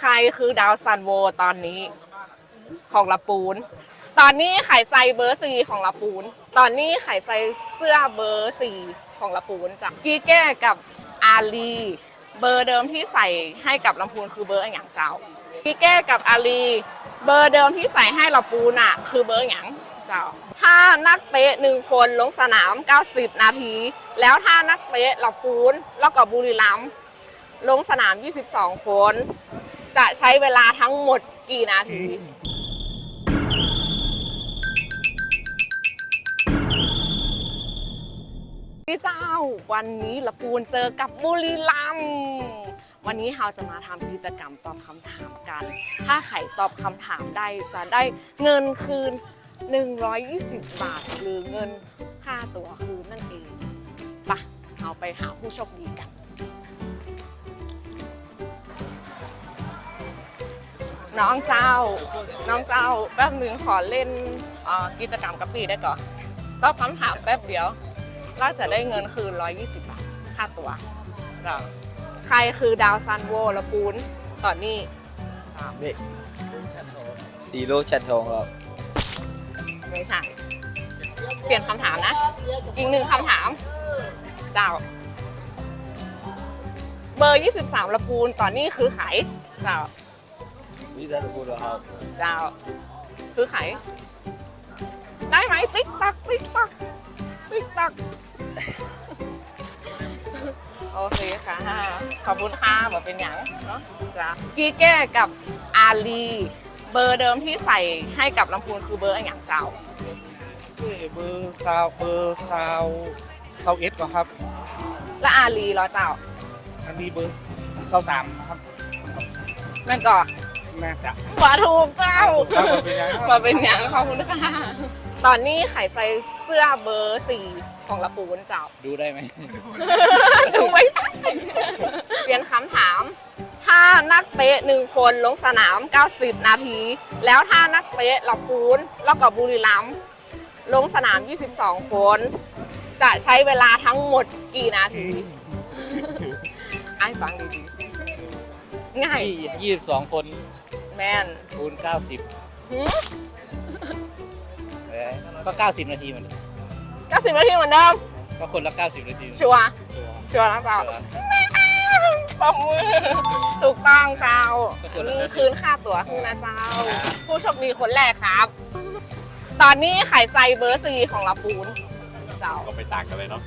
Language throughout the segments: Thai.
ใครคือดาวซันโวตอนนี้ของละปูน ตอนนี้ไข่ใส่เบอร์สี่ของละปูน ตอนนี้ไข่ใส่เสื้อเบอร์สี่ของละปูนจ้ะกีแก้กับอาลีเบอร์เดิมที่ใส่ให้กับลำพูนคือเบอร์อย่างเจ้ากีแก้กับอาลีเบอร์เดิมที่ใส่ให้ละปูนอะ คือเบอร์อย่างเจ้า ถ้านักเตะหนึ่งคนลงสนาม 90 นาที แล้วถ้านักเตะละปูนแล้วก็บุรีรัมย์ลงสนาม 22 คน จะใช้เวลาทั้งหมดกี่นาที พี่เจ้าวันนี้ละปูนเจอกับบุรีรัมย์วันนี้เราจะมาทำกิจกรรมตอบคำถามกัน ถ้าไขตอบคำถามได้จะได้เงินคืน 120 บาท หรือเงินค่าตั๋วคืนนั่นเองไปะเราไปหาผู้โชคดีกัน น้องเจ้า น้องเจ้า แป๊บหนึ่งขอเล่นเอ่อกิจกรรมกับปีได้ก่อนตอบคำถามแป๊บเดียวเราจะได้เงินคืน 120 บาท ค่าตัวจ้ะใครคือดาวซันโวละปูนตอนนี้จ้ะเด็กซีโร่ชัดทองครับไม่ใช่เปลี่ยนคำถามนะ อีกหนึ่งคำถาม เจ้า เบอร์ 23ละปูนตอนนี้คือไขเจ้า วิจารณ์พูดแล้วครับเจ้า คือไข ได้ไหมติ๊กตักติ๊กตักติ๊กตัก โอเคค่ะ ขอบคุณค่ะบอกเป็นอย่างเนาะจ้ากีแก้กับอาลีเบอร์เดิมที่ใส่ให้กับลำพูนคือเบอร์อะไรอย่างเจ้า เบอร์ซาวเบอร์ซาวซาวเอสก่อนครับ และอาลีเหรอเจ้า อันนี้เบอร์ซาวสามนะครับ นั่นก็ น่าจะว่าถูกเจ้าครับผมเป็นอย่างครับว่าเป็นอย่างขอบคุณค่ะ ตอนนี้ไข่ใส่เสื้อเบอร์สี่ของละปูนเจ้า ดูได้ไหม ดูไว้ได้เปลี่ยนคำถาม ถ้านักเตะหนึ่งคนลงสนาม 90 นาที แล้วถ้านักเตะละปูนแล้วก็บุรีรัมย์ลงสนาม 22 คน จะใช้เวลาทั้งหมดกี่นาที ไอ้ฟังดีๆ ง่าย ยี่ยี่สิบสองคน แมนคูณเก้าสิบหืมก็เก้าสิบนาทีเหมือน90นาทีเหมือนเดิมก็คนละเก้าสิบนาทีชัวร์ชัวร์นะเปล่าปรบมือถูกต้องเจ้านี่คืนค่าตั๋วคืนนะเจ้า ผู้โชคดีคนแรกครับ ตอนนี้ไข่ไซเบอร์ซีของลาปูนเจ้า ก็ไม่ต่างกันเลยเนาะ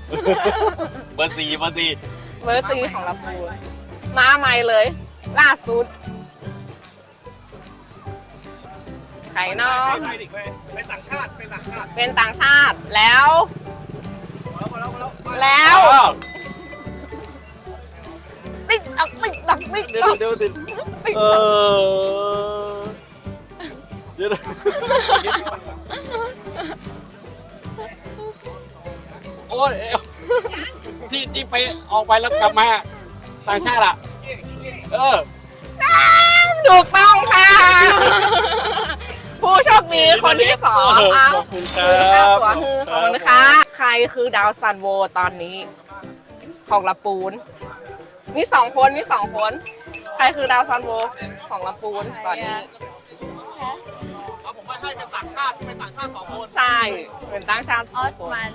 เบอร์สี่เบอร์สี่เบอร์ซีของลาปูนมาใหม่เลย ล่าสุด ไข่นอกไปดิไปไปต่างชาติไปต่างชาติเป็นต่างชาติแล้ว มาแล้วมาแล้วมาแล้วแล้วติ๊กตักติ๊กตักติ๊กเดี๋ยวตักเดี๋ยวเดี๋ยวเออเดี๋ยวโอ้ยเที่ที่ไปออกไปแล้วกลับมาต่างชาติอะ เออ ถูกต้องค่ะ ผู้โชคดีคนที่สองเอาขอบคุณครัคือค่าบตั๋วคือขอบคุณนะคะใครคือดาวซันโวตอนนี้ ของละปูน มีสองคนมีสองคน ใครคือดาวซันโวของละปูนตอนนี้ เอาผมว่าใช่เป็นต่างชาติเป็นต่างชาติสองคนใช่ เป็นตั้งชาติสออองสคนมัน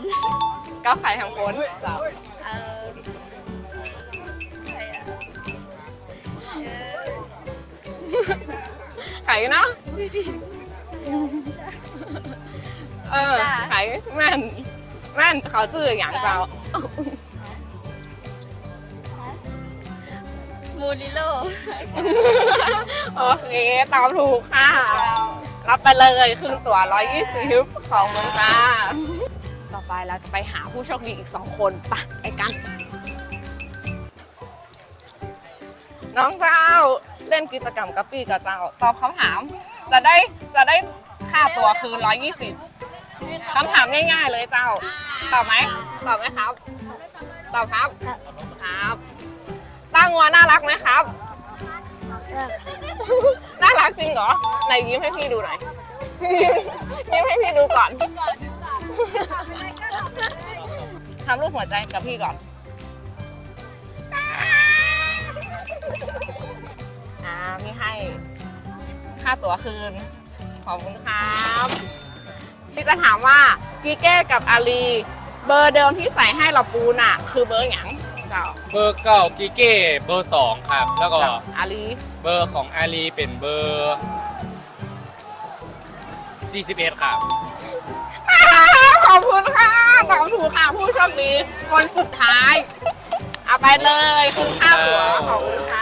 เก้าไข่ทั้งคนจ้ะเออใครอะเออ ไข่เนาะดูดิ เออจ้ะไข่แม่นแม่นเขาชื่ออย่างเจ้ามูริโลโอเคตอบถูกค่ะ รับไปเลยครึ่งตั๋ว120ของมึงจ้าต่อไปเราจะไปหาผู้โชคดีอีก2คนไปไปกัน น้องเจ้า เล่นกิจกรรมกับปีกับเจ้าตอบคำถาม จะได้จะได้ค่าตัวคือ 120คำถามง่าย ๆ เลยเจ้า ตอบไหมตอบไหมครับ ตอบครับครับตั้งวัวน่ารักไหมครับ น่ารักจริงเหรอไหนยิ้มให้พี่ดูหน่อยยิ้มให้พี่ดูก่อนทำรูปหัวใจกับพี่ก่อน ให้ค่าตั๋วคืน ขอบคุณครับที่จะถามว่ากีเก้กับอาลีเบอร์เดิมที่ใส่ให้เราปูนอะ คือเบอร์หยังเจ้าเบอร์เก้ากิเก้เบอร์สองครับ แล้วก็อาลีเบอร์ของอาลีเป็นเบอร์ 41 ครับ ขอบคุณค่ะตอบถูกค่ะผู้โชคดีคนสุดท้าย เอาไปเลยคุณค่าหัวขอบคุณค่ะ